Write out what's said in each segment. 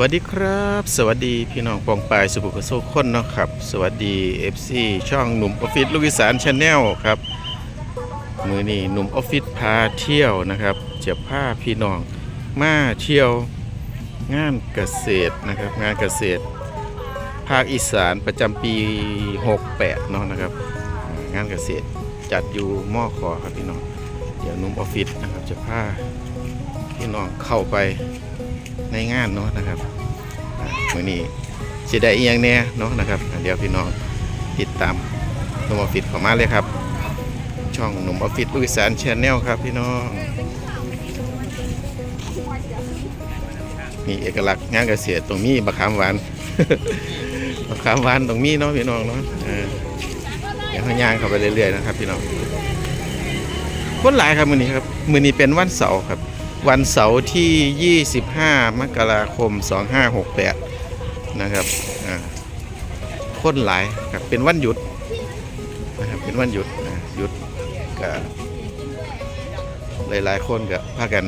วัสดีครับ สวัสดีพี่น้องปองปายสุภุกโซคนเนาะครับ สวัสดี FC ช่องหนุ่มออฟฟิศลูกอีสานชาแนลครับ มือนี้หนุ่มออฟฟิศพาเที่ยวนะครับจะพาพี่น้องมาเที่ยวงานเกษตรนะครับ งานเกษตร ภาคอีสานประจำปี 68เนาะนะครับ งานเกษตรจัดอยู่มอคอครับพี่น้องเดี๋ยวหนุ่มออฟฟิศนะครับจะพาพี่น้องเข้าไปในงานเนาะนะครับ มื่อนี้สิได้อีหยังแน่เนาะนะครับ เดี๋ยวพี่น้องติดตามหนุ่มออฟฟิศข้ามาเลยครับ ช่องหนุ่มออฟฟิศลูกอีสานชแนลครับพี่น้องมีเอกลักษณ์งานเกษตรตรงนี้บักขามหวานบักขามหวานตรงนี้เนาะพี่น้องเนาะเออเดี๋ยวเขาย่างเข้าไปเรื่อยๆนะครับพี่น้องคนหลายครับมือนี้ครับมือนี้เป็นวันเสาร์ครับ วันเสาร์ที่ 25 มกราคม 2568 นะครับอ่าคนหลายครับเป็นวันหยุดนะครับเป็นวันหยุดนะหยุดก็หลายๆ คนก็พากัน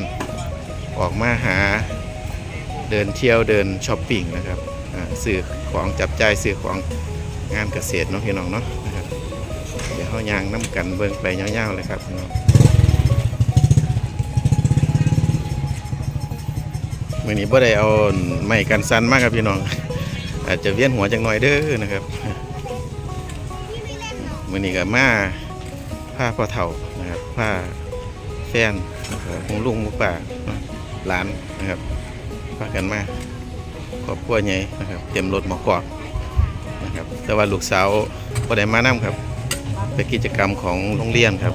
ออกมาหาเดินเที่ยวเดินช้อปปิ้งนะครับอ่าซื้อของจับใจ่ายซื้อของงานเกษตรเนาะพี่น้องเนาะนะครับเดี๋ยวเขายางน้ำกันเบิ่งไปยาวๆเลยครับพี่น้อง มื่อนี้บ่ได้เอาไม้กันสันมากครับพี่น้อง อาจจะเวียนหัวจังหน่อยเด้อนะครับมื่อนี้ก็มาผ้าพ่อเฒ่านะครับผ้าแฟนนของลุงหมุป่าหลานนะครับพากันมาครอบครัวใหญ่นะครับ เตรียมรถหมอกอกนะครับ แต่ว่าลูกสาวบ่ได้มานํครับเป็นกิจกรรมของโรงเรียนครับ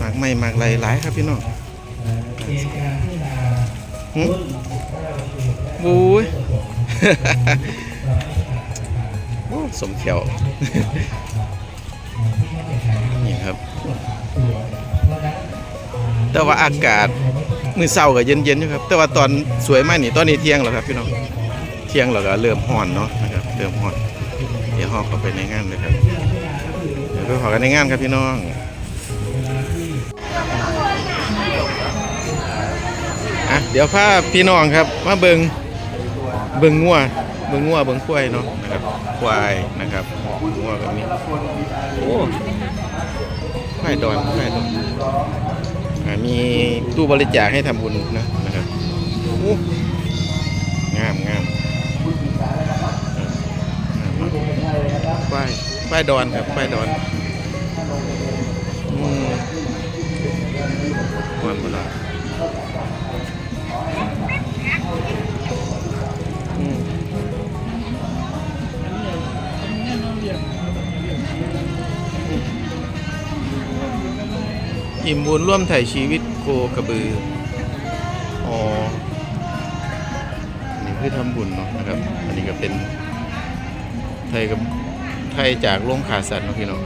มากไม่มากไรหลายครับพี่น้อง บู๊ยสมเขียว นี่ครับ แต่ว่าอากาศมือเศร้ากับเย็นๆอยู่ครับ แต่ว่าตอนสวยมากนี่ตอนนี้เที่ยงแล้วครับพี่น้อง เที่ยงแล้วก็เริ่มห่อนเนาะนะครับ เริ่มห่อน เดี๋ยวห้อเข้าไปในงานเลยครับ เดี๋ยวไปขอกันในงานครับพี่น้อง เดี๋ยวพาพี่น้องครับมาเบิงเบิงงัวเบิงงัวเบิงควายเนาะนะครับควายนะครับงัวแบบนี้โอ้ควายดอนควายดอนมีตู้บริจาคให้ทำบุญนะนะครับโอ้งามงามควายควายดอนครับควายดอนอืมควายโบราณ อิ่มบุญร่วมถ่ายชีวิตโคกระบือ อ๋อ นี่คือทำบุญเนาะนะครับ อันนี้ก็เป็นไทยกับไทยจากโรงขาสัตว์เนาะพี่น้อง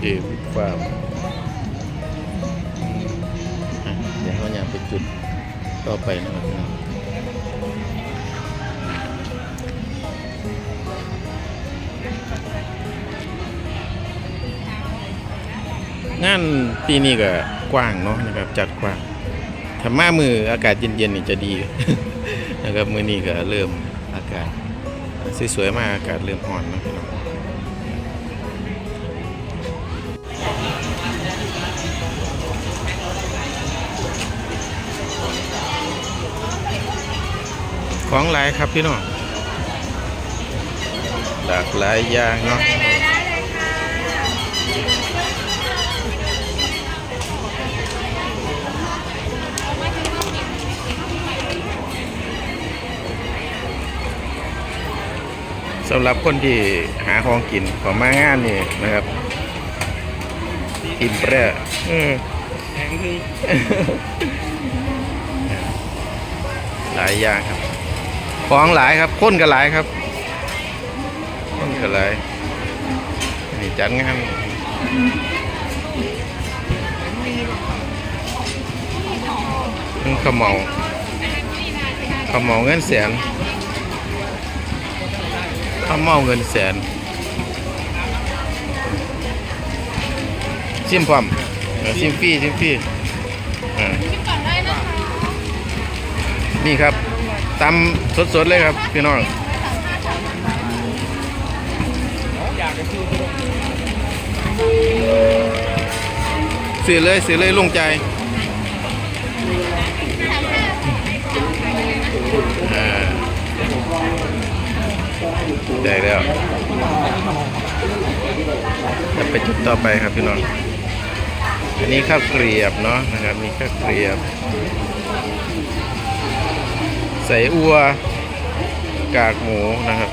เดวิดฟาร์มเดี๋ยวเขาอยากไปจุดต่อไปนะครับพี่น้อง งานปีนี้ก็กว้างเนาะนะครับจัดกว้างถ้ามามืออากาศเย็นๆนี่จะดีนะครับมือนี้ก็เริ่มอากาศสวยๆมากอากาศเริ่มร้อนนะพี่น้องของหลายครับพี่น้องหลากหลายอย่างเนาะ สำหรับคนที่หาของกินของมางานนี่นะครับอิ่มแปร่อืมหลายอย่างครับ ของหลายครับคนก็หลายครับคนก็หลายนี่จัดงานอืมเหมาขาวเหมาเงินแสน ข้าวเมาเงินแสนซิมพร้อมซิมฟีซิมฟี่นี่ครับตำสดๆเลยครับพี่น้องซื้อเลยซื้อเลยลงใจ ได้แล้วจะไปจุดต่อไปครับพี่น้อง อันนี้ข้าวเกรียบเนาะนะครับมีข้าวเกรียบ ใส่อัว กากหมูนะครับ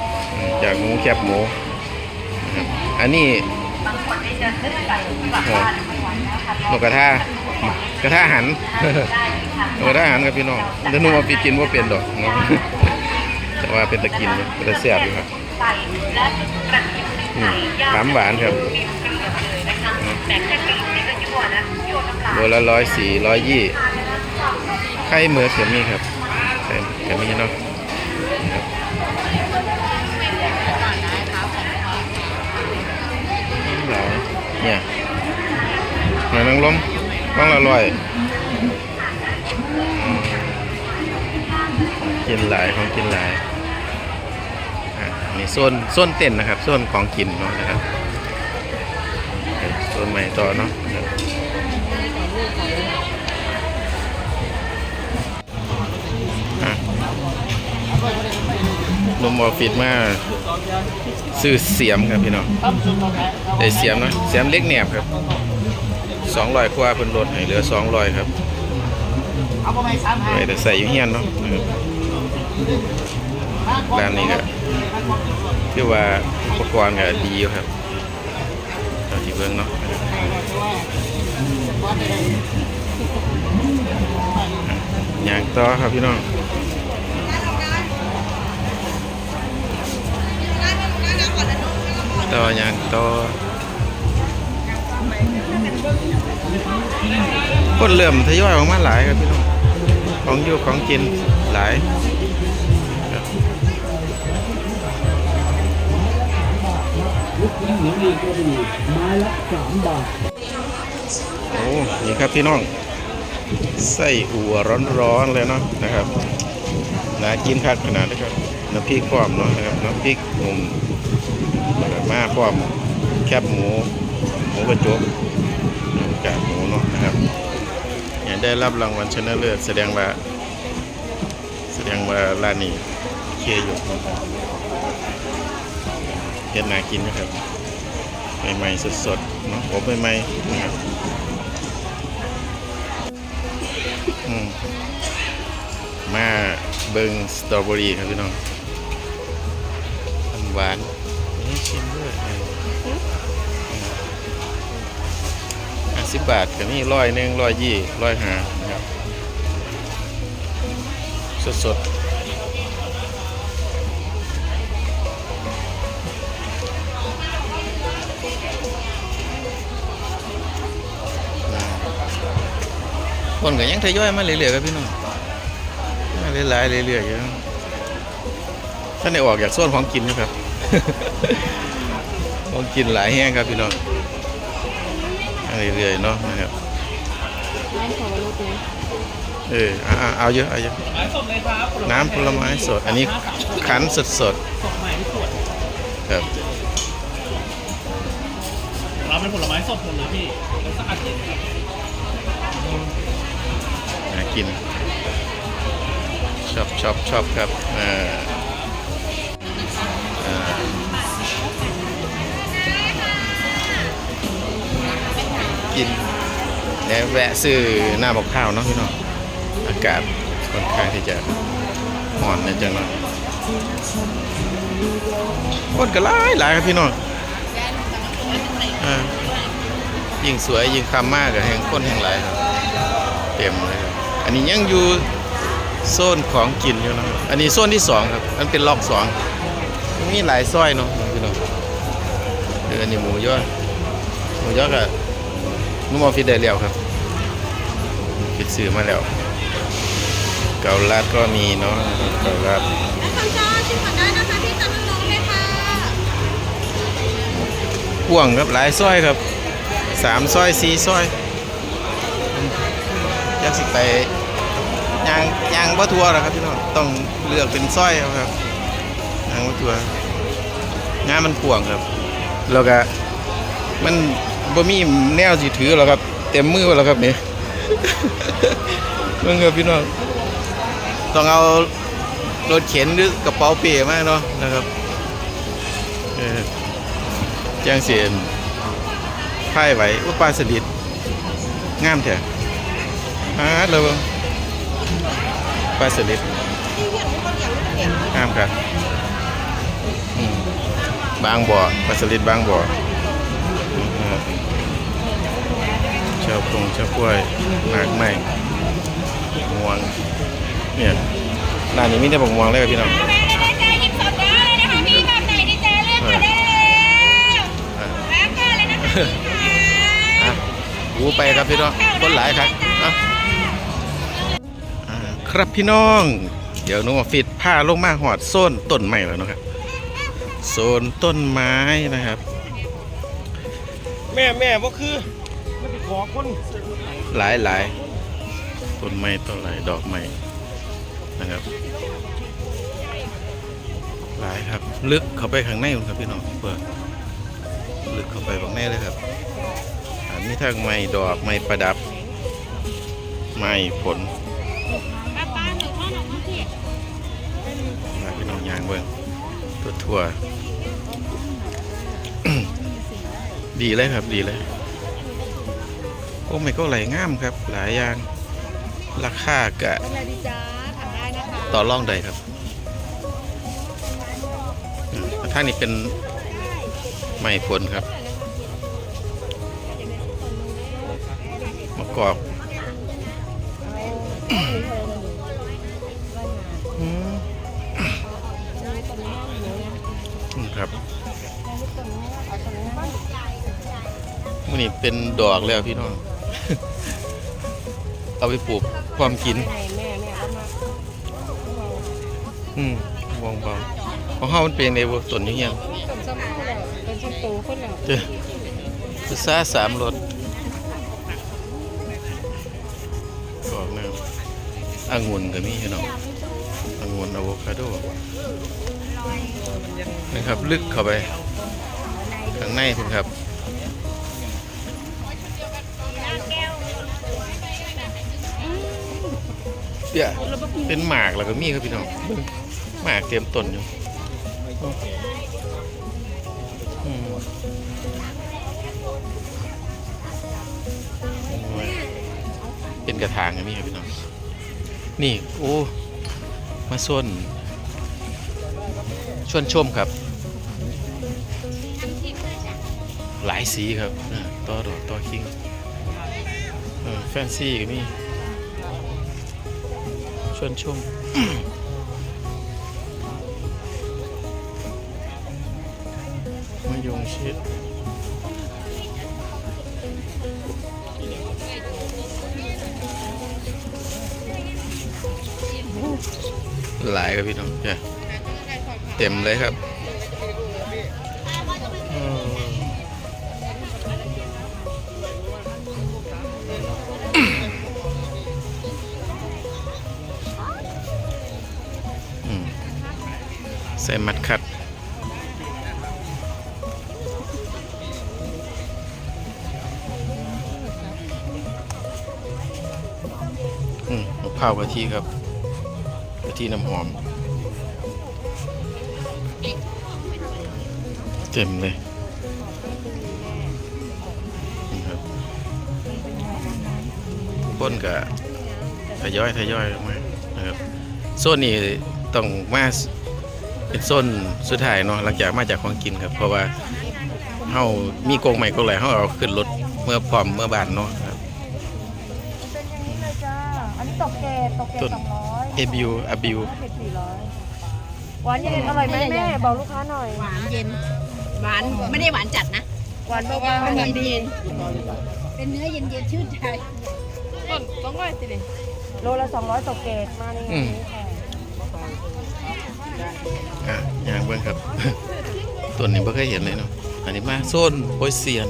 จากหมูแคบหมูนะครับอันนี้โอ้นกกระทากระทาหันนกกระทาหันครับพี่น้องแต่นุ่มเอาไปกินว่าเป็นดอกเนาะแต่ว่าเป็นตะกินอยู่เป็นตะเสียบอยู่ครับ อืมหวานหวานครับโลละร้อยสี่ร้อยยี่ไข่เหมือเขียมีครับไข่เขียมีเนาะนะครับหลายเนี่ยหอยนางรมบ้างละร้อยอืมกินหลายของกินหลายอะ นี่โซนโซนเต้นนะครับโซนของกินเนาะนะครับโซนใหม่ต่อเนาะนะครับอะนมออฟฟิศมาซื้อเสียมครับพี่น้องได้เสียมเนาะเสียมเล็กแหนบครับสองร้อยกว่าเพิ่นลดให้เหลือสองร้อยครับไปแต่ใส่อยู่เฮียนเนาะร้านนี้ก็ คือว่าอุปกรณ์ก็ดีอยู่ครับเท่าที่เบิ่งเนาะอย่างต่อครับพี่น้องต่ออย่างต่อคนเริ่มทยอยออกมาหลายครับพี่น้องของอยู่ของกินหลาย ลูกชิ้หมูดีกระดูกไม้ละสามบาทโอ้นี่ครับพี่น้องไส้อั่วร้อนๆเลยเนาะนะครับน่ากินคักขนาดนี้ครับน้ำพริกพร้อมเนาะนะครับน้ำพริกหนุ่มแล้วก็มาพร้อมแคบหมูหมูกระจกกากหมูเนาะนะครับอย่างได้รับรางวัลชนะเลิศแสดงว่า แสดงว่าร้านนี้เคอยู่นะครับ เฮ็ดน่ากินนะครับใหม่ๆสดๆเนาะอบใหม่ๆนะครับอืมมาเบิงสตรอเบอรี่ครับพี่น้องหวานนี่ชิมด้วยห้าสิบบาทกับนี่ร้อยหนึ่งร้อยยี่ร้อยห้านะครับสดส คนก็ยังทยอยมาเรื่อยๆครับพี่น้องมาหลายๆเรื่อยๆอยู่ท่านได้ออกจากโซนของกินอยู่ครับของกินหลายแห้งครับพี่น้องมเรื่อยๆเนาะนะครับเออเอาเยอะเอาเยอะน้ำผลไม้สด อันนี้คั้นสดสดสดใหม่ที่สดๆครับเราเป็นผลไม้สดหมดเลยพี่สะอาดเย็นครับ กิน ชอบชอบชอบครับอ่าอกินแล้วแวะซื้อหน้าบอกข้าวเนาะพี่น้องอากาศค่อนข้างที่จะห่อนนะจังเนาะคนก็หลายหลายครับพี่น้องยิ่งสวยยิ่งคำมากกับแห่งคนแห่งหลายครับ เต็มเลยครับ อันนี้ยังอยู่โซนของกินอยู่นะครับอันนี้โซนที่สองครับ มันเป็นล็อกสองมีหลายซอยเนาะพี่น้องเอออันนี้หมูยอหมูยอกับนุ่มออฟฟิศได้แล้วครับฟิดซื้อมาแล้ว เกาลัดก็มีเนาะเกาลัดคำจอชิมก่อนได้นะคะพี่จำน้องๆเลยค่ะพ่วงครับหลายซอยครับสามซอยสี่ซอยอยาก สิไปยางยางบ่ทัวหรอกครับพี่น้องต้องเลือกเป็นสร้อยครับยางบ่ทัวงานมันกวางครับ แล้วก็มันบ่มีแนวสิถือหรอกครับ เต็มมือแล้วครับเนี่เบิ่งครับพี่น้องต้องเอารถเข็นหรือกระเป๋าเป้มากเนาะนะครับเออจังเสียนพายไหวอุยปลาสลิดงามแท้ อาเลยเบิ่งปลาสลิดงามครับอืมบางบ่อปลาสลิดบางบ่ออืมครับเชาวพงเชาวกล้วยหมากไม้ม่วงเนี่ยร้านนี้มีแต่บักม่วงเลยครับพี่น้องแม่เลยนะจ๊ะหยิบสดได้เลยนะคะพี่แบบไหนดีจ๊ะเลือกมาได้แล้วอะแล้วก็เลยนะคะพี่ค่ะอะหูไปครับพี่น้องคนหลายครับอะอ่า ครับพี่น้อง เดี๋ยวหนุมาฟิตผ้าลงมาหอดโซนต้นไม้แล้วเนาะครับโซนต้นไม้นะครับ แม่แม่ก็คือไม่ไปขอคนหลายหลายต้นไม้ต้นหลายดอกไม้นะครับ หลายครับ ลึกเข้าไปข้างในคุณครับพี่น้องเปิดลึกเข้าไปข้างในเลยครับอ่ามีทั้งไม้ดอกไม้ประดับไม้ผล ทั่วทั่ว ดีเลยครับดีเลยโอ้ไม่ก็ไหลงามครับ หลายอย่าง ราคากะอะไรดีจ๊ะทำได้นะคะต่อรองใดครับอืมท่างนี้เป็นไม้ผลครับมะกอก นี่เป็นดอกแล้วพี่น้อง เอาไปปลูกความกิน อืมวงเบาของเฮามันเป็นในบ่ต้นอยู่เฮียงต้นซ้ำคู่แล้วต้นซ้ำโตคนแล้วเด้อพุทราสามรสออกแนวองุ่นก็มีพี่น้ององุ่นอะโวคาโดนะครับ ลึกเข้าไปข้างในคุณครับ เดี๋ยวเป็นหมากแล้วก็มีครับพี่น้องหมากเต็มต้นอยู่เป็นกระถางก็มีครับพี่น้อง นี่ โอ้ มาส่วนชวนชมครับ หลายสีครับต่อดอกต่อคิงแฟนซีก็มีช วนชมมายงชิดหลายครับพี่น้องเต็มเลยครับ ส่มัดคัด อืมมะพร้าวกะทิครับกะทิน้ำหอม เต็มเลยครับป้นกับทยอยทยอยออกมานะครับโซนนี้ต้องมา เป็นโซนสุดท้ายเนาะหลังจากมาจากของกินครับ เพราะว่าเฮามีโกงใหม่โกงไหลเฮาเอาขึ้นรถเมื่อพร้อมเมื่อบานเนาะครับ เป็นนี่เลยจ้า อันนี้ตกเกตตกเกตต้น สองร้อยเอบิวอาบิวเกตสี่ร้อยหวานเย็นอร่อยไหมแม่ บอกลูกค้าหน่อย หวานเย็น หวานไม่ได้หวานจัดนะ หวานเบาๆเป็นแบบดีเย็นเป็นเนื้อเย็นเย็นๆชื่นใจต้นต้องร้อยสิโลละสองร้อยตกเกตมาในงานนี้ อะอยางเบิ่งครับ ตัวนี้ไม่เคยเห็นเลยเนาะอันนี้มาโซนโอยเซียน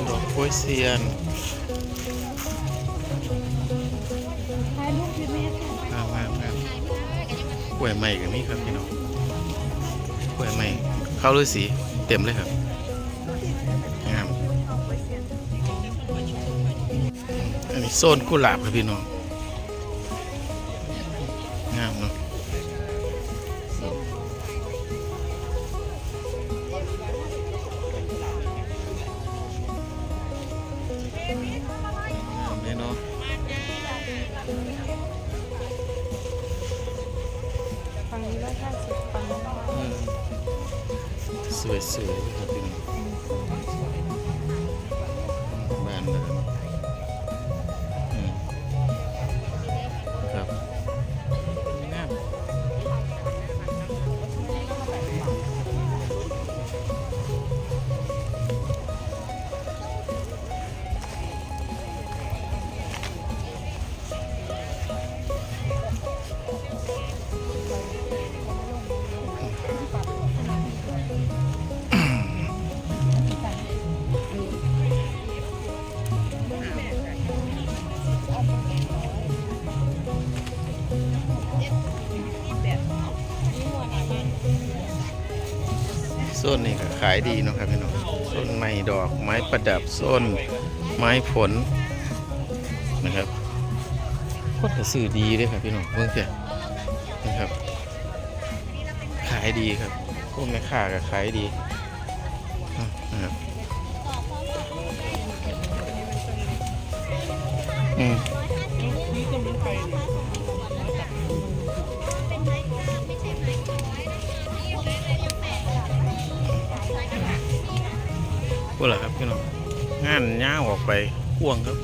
นดอกโอยเซียนมามามากล้วยใหม่กับนี่ครับพี่น้องกล้วยใหม่เข้าฤาษีเต็มเลยครับงามอันนี้โซนกุหลาบครับพี่น้อง บ้า โซนนี้ก็ขายดีเนาะครับพี่น้องโซนไม้ดอกไม้ประดับโซนไม้ผลนะครับคนก็ซื้อดีเลยครับพี่น้องเพิ่งเสียนะครับ ขายดีครับพวกแม่ค้าก็ขายดีนะครับอืม ก็เหรอครับพี่น้องงานย่าออกไปพ่วงครับ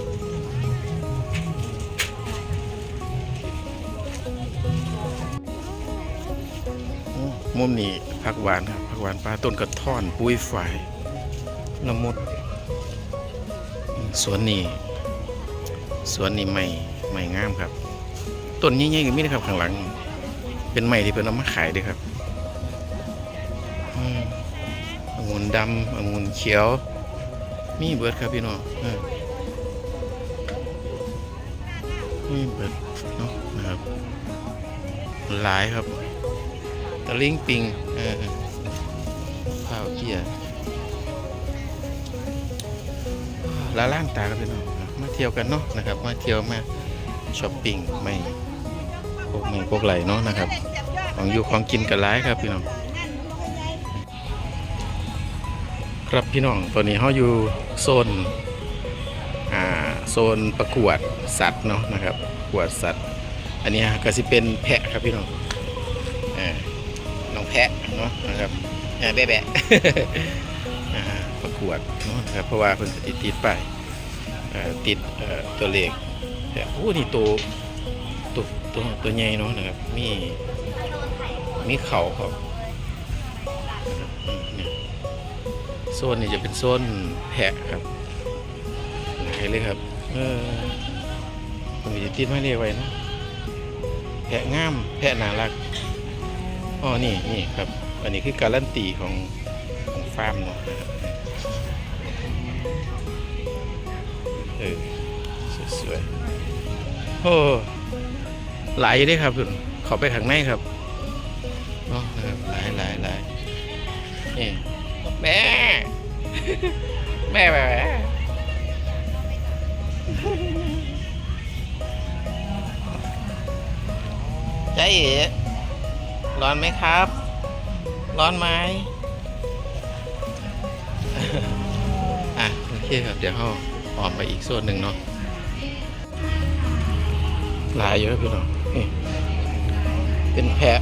มุมนี้ผักหวานครับผักหวานปลาต้นกระท่อนปุ้ยฝ่ายละมุดสวนนี้สวนนี้ไม่ไม่งามครับต้นใหญ่ๆก็มีนะครับข้างหลัง เป็นไม้ที่เป็นเอามาขายด้วยครับ ดำองุ่นเขียว มีเบิดครับพี่น้องมีเบิดเนาะนะครับ หลายครับ ตะลิงปิงข้าวเกียร์ลาล่างตากันไปเนาะมาเที่ยวกันเนาะนะครับ มาเที่ยวมาช้อปปิ้งไม่พวกไม่พวกไหลเนาะนะครับ ของอยู่ของกินกันหลายครับพี่น้อง ครับพี่น้องตอนนี้เขาอยู่โซนอ่าโซนประกวดสัตว์เนาะนะครับประกวดสัตว์ อันนี้ก็สิเป็นแพะครับพี่น้องอ่าน้องแพะเนาะนะครับอ่าแบะแบะอ่าประกวดเนาะครับเพราะว่าเพิ่นติดติดไปายติดตัวเลขแต่โอ้นี่ตัวตัวตัวตัวใหญ่เนาะนะครับมีมีเข่าครับ ซนนี้จะเป็นโซนแพะครับหลายเลยครับ เออผมจะติดไม้เรียกไว้นะแพะงาม แพะน่ารักอ๋อนี่นี่ครับ อันนี้คือการันตีของของฟาร์มเนาะเออสวยๆโอ้หลายอยู่เด้ครับคุณเขาไปข้างในครับเนาะนะครับหลายหลายหลายนี่แม่ แม่แม่ใจเอ๋ร้อนไหมครับ ร้อนไหมอะ โอเคครับ เดี๋ยวเราออกไปอีกโซนหนึ่งเนาะหลายเยอะพี่น้องนี่เป็นแพะ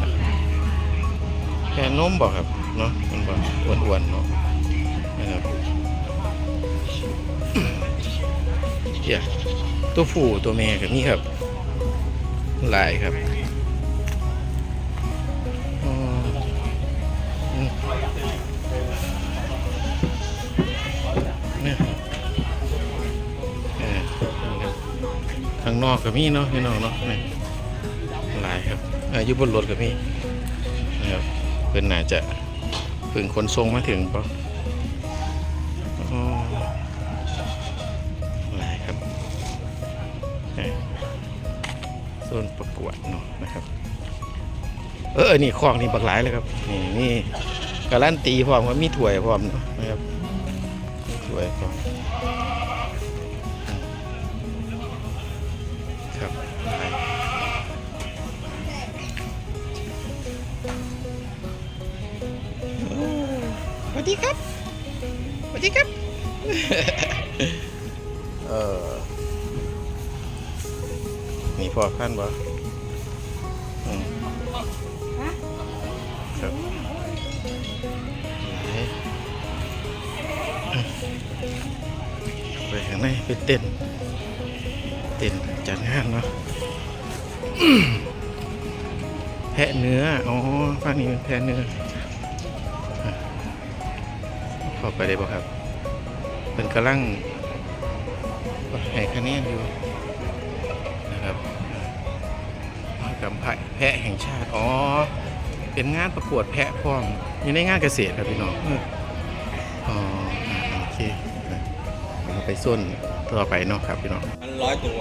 แพะนมบอกครับ เนาะมันบอกอ้วนๆเนาะ เดี๋ยตัวผู้ตัวแม่กับนี่ครับหลายครับนี่ยเออนี่ครับข้างนอกก็มีเนาะพี่น้องเนาะนี่หลายครับอายู่บนรถก็มีนะครับเพิ่นน่าจะเพิ่งขนส่งมาถึงปะ อ้ยโซนประกวดเนาะนะครับเออนี่คลองนี่บักหลายเลยครับ นี่นี่การันตีพร้อมว่ามีถ้วยพร้อมเนาะนะครับถ้วยพร้อมครับสวัสดีครับสวัสดีครับ เออมีพอขั้นบ่ ครับไปข้างในไปเต้นเต้นจัดงานเนาะแพะเนื้อ อ๋อฝั่งนี้เป็นแพะเนื้ออะเข้าไปได้บ่ครับเป็นกำลังให้คะแนนอยู่นะครับกรรมแพะแห่งชาติ อ๋อ เป็นงานประกวดแพะพร้อมอยู่ในงานเกษตรครับพี่น้องเอออ๋ออ่าโอเคเราไปส้นต่อไปเนาะครับพี่น้องมันร้อยตัว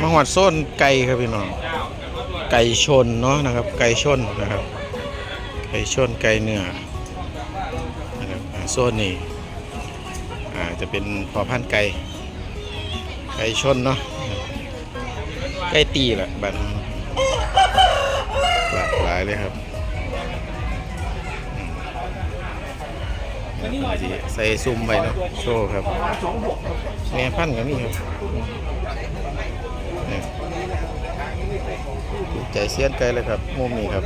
มาหอดส้นไก่ครับพี่น้องไก่ชนเนาะนะครับ ไก่ชนนะครับ ไก่ชนไก่เนื้อนะครับอ่าโซนนี้อ่าจะเป็นพอพันธุ์ไก่ไก่ชนเนาะไก่ตีแหละบัดนหลากหลายเลยครับ ใส่ซุ่มไปเนาะโชว์ครับแม่พันธุ์ก็มีครับเนี่ยถูกใจเสียนไก่เลยครับมุมนี้ครับ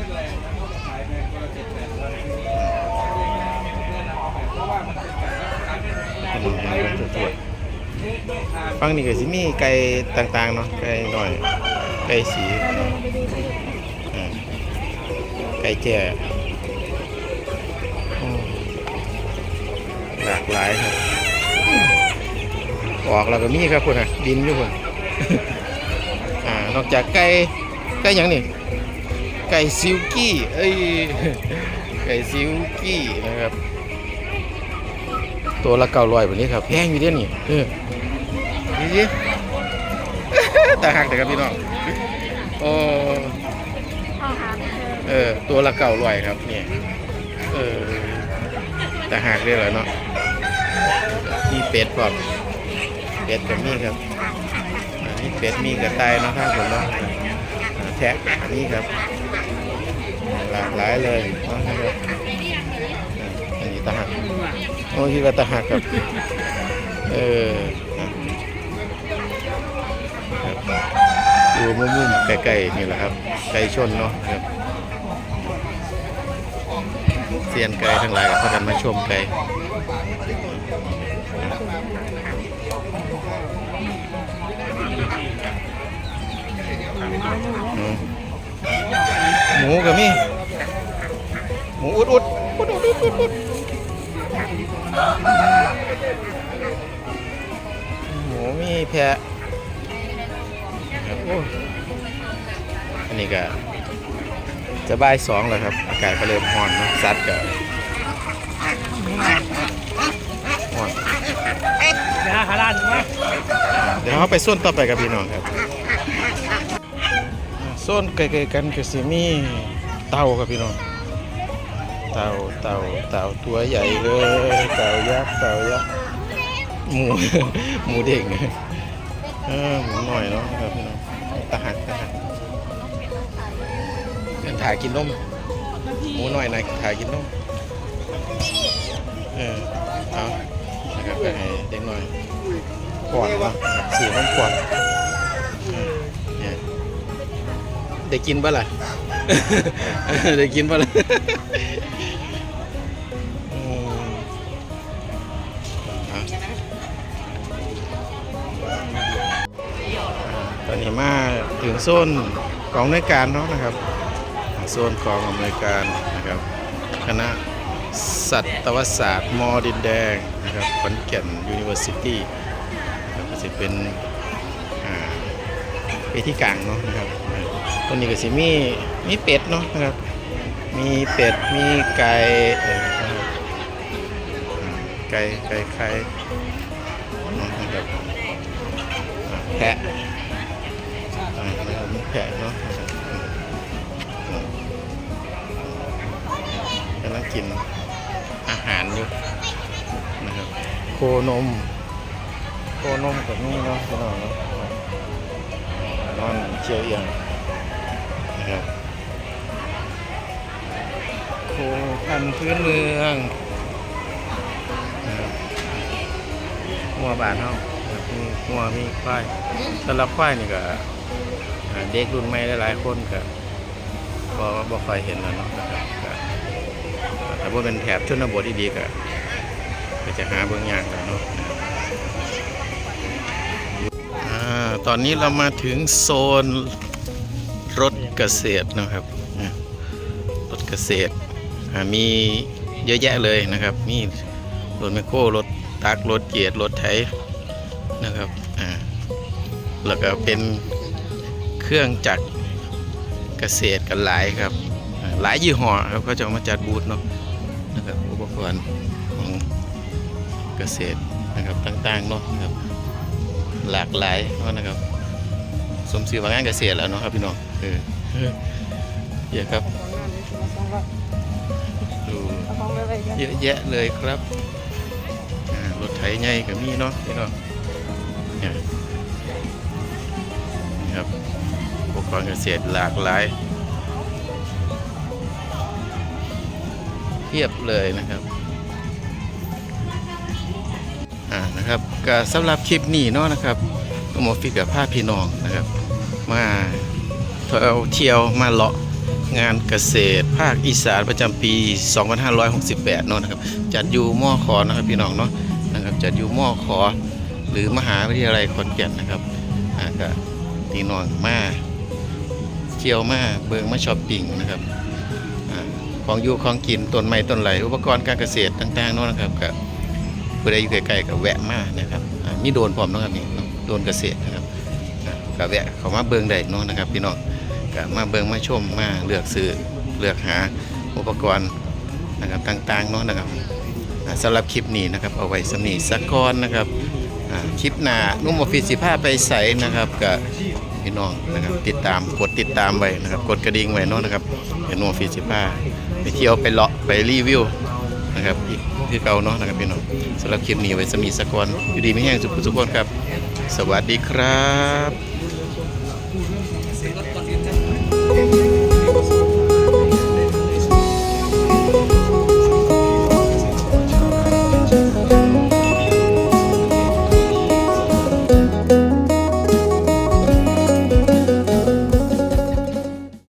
ฟังนี่ก็สิมีไก่ต่างๆเนาะไก่หน่อยไก่สีไก่แจ่ หลากหลายครับ ออกแล้วก็มีครับคุณอะดินอยู่คุณอ่านอกจากไก่ไก่หยังนี่ไก่ซิลกี้เอ้ยไก่ซิลกี้นะครับ ตัวละเก้าร้อยแบบนี้ครับแพงอยู่เด้นี่เออนี่สิตาหักแต่ครับพี่น้องโอ้เอาหาไม่เจอเออตัวละเก้าร้อยครับเนี่ยเออตาหักเรียกอะไรเนาะ มีเป็ดพร้อมเป็ดกับมีครับอันนี้เป็ดมีกระต่ายเนาะครับผมเนาะอ่าแทะอันนี้ครับ หลากหลายเลยนะครับอันนี้ตาหักโอ้ที่ว่าตาหักครับเออครับอยู่มุมๆไกลๆนี่แหละครับ ไก่ชนเนาะครับเซียนไก่ทั้งหลายก็พากันมาชมไก่ หมูก็มีหมูอุดอุดอุดอุดอุดอุดอุดหมูมีแพะครับโอ้อันนี้ก็จะบ่ายสองแล้วครับ อากาศก็เริ่มร้อนเนอะสัตว์ก็ร้อนไปหาขาลานมาเดี๋ยวเราไปโซนต่อไปกับพี่น้องครับ โซนไกล้ๆกันก็สิมีเต่าครับพี่น้องเต่าเต่าเต่าตัวใหญ่เลยเต่ายักษ์เต่ายักษ์หมูหมูเด็กเออหมูหน่อยเนาะครับพี่น้องตาหักตาหักเดินถ่ายกินนมหมูหน่อยหน่อยถ่ายกินนมเออเอานะครับไปให้เด็กหน่อยก่อนเนาะสีน้ำก่อน ได้กินปะล่ะ ได้กินปะล่ะอืมอะตอนนี้มาถึงโซนกองอำนวยการเนาะนะครับอ่าโซนกองอำนวยการนะครับ คณะสัตวศาสตร์มอดินแดงนะครับขอนแก่นยูนิเวอร์ซิตี้ก็จะเป็นอ่าเวทีกลางเนาะนะครับอ่า ตรงนี้ก็จะมีมีเป็ดเนาะนะครับ มีเป็ด มีไก่ไก่ไก่ไข่นะครับแพะนะครับมีแพะเนาะนะครับอืมกินอาหารอยู่นะครับโคนมโคนมกับนี่เนาะพี่น้องเนาะนอนเชียวเอียง นะครับโคพันพื้นเมืองนะครับหัวบานเฮามีหัวมีควายสำหรับควายนี่ก็เด็กรุ่นใหม่หลายๆคนก็ก็บ่ค่อยเห็นแล้วเนาะนะครับแต่ว่าเป็นแถบชนบทดีๆก็ก็จะหาเบิ่งยากแล้วเนาะตอนนี้เรามาถึงโซน เกษตรนะครับรถเกษตรมีเยอะแยะเลยนะครับมีรถแมคโครรถตักรถเกียร์รถไถนะครับแล้วก็เป็นเครื่องจักรเกษตรกันหลายครับ หลายยี่ห้อครับเขาจะมาจัดบูธเนาะนะครับอุปกรณ์ของเกษตรนะครับต่างๆเนาะนะครับหลากหลายเนาะนะครับ สมชื่อว่างานเกษตรแล้วเนาะครับพี่น้องเออ เยอะครับ ดูเยอะแยะเลยครับรถไถใหญ่ก็มีเนาะพี่น้องนี่ครับอุปกรณ์เกษตรหลากหลายเทียบเลยนะครับอ่านะครับก็สำหรับคลิปนี้เนาะนะครับก็มฟิกกับภาพพี่น้องนะครับ มา เที่ยวเที่ยวมาเลาะงานเกษตร ภาคอีสานประจำปี 2568เนาะนะครับ จัดอยู่มอขอนะครับพี่น้องเนาะนะครับจัดอยู่มอขอหรือมหาวิทยาลัยขอนแก่นนะครับอ่าก็พี่นองมาเที่ยวมาเบิงมาช้อปปิ้งนะครับอ่าของอยู่ของกินต้นไม้ต้นไหลอุปกรณ์การเกษตรต่างๆเนาะนะครับก็ผู้ใดอยู่ใกล้ๆก็แวะมานะครับอ่ามีโดนพร้อมเนาะครับนี่โดนเกษตรนะครับ ก็แวะเขามาเบิ่งได้เนาะนะครับ พี่น้องก็มาเบิ่งมาชมมาเลือกซื้อเลือกหาอุปกรณ์นะครับต่างๆเนาะนะครับอ่าสำหรับคลิปนี้นะครับเอาไว้สำนีสักก้อนนะครับคลิปหน้านุ่มออฟฟิศสิผ้าไปใส่นะครับกับพี่น้องนะครับติดตามกดติดตามไว้นะครับ กดกระดิ่งไว้เนาะนะครับเห็นนุ่มออฟฟิศสิผ้าไปเที่ยวไปเลาะไปรีวิวนะครับอีกคือเก่าเนาะนะครับพี่น้องสำหรับคลิปนี้ไว้สมีสักก้อนอยู่ดีไม่แห้งสุขสุขคนครับ สวัสดีครับ Thank you.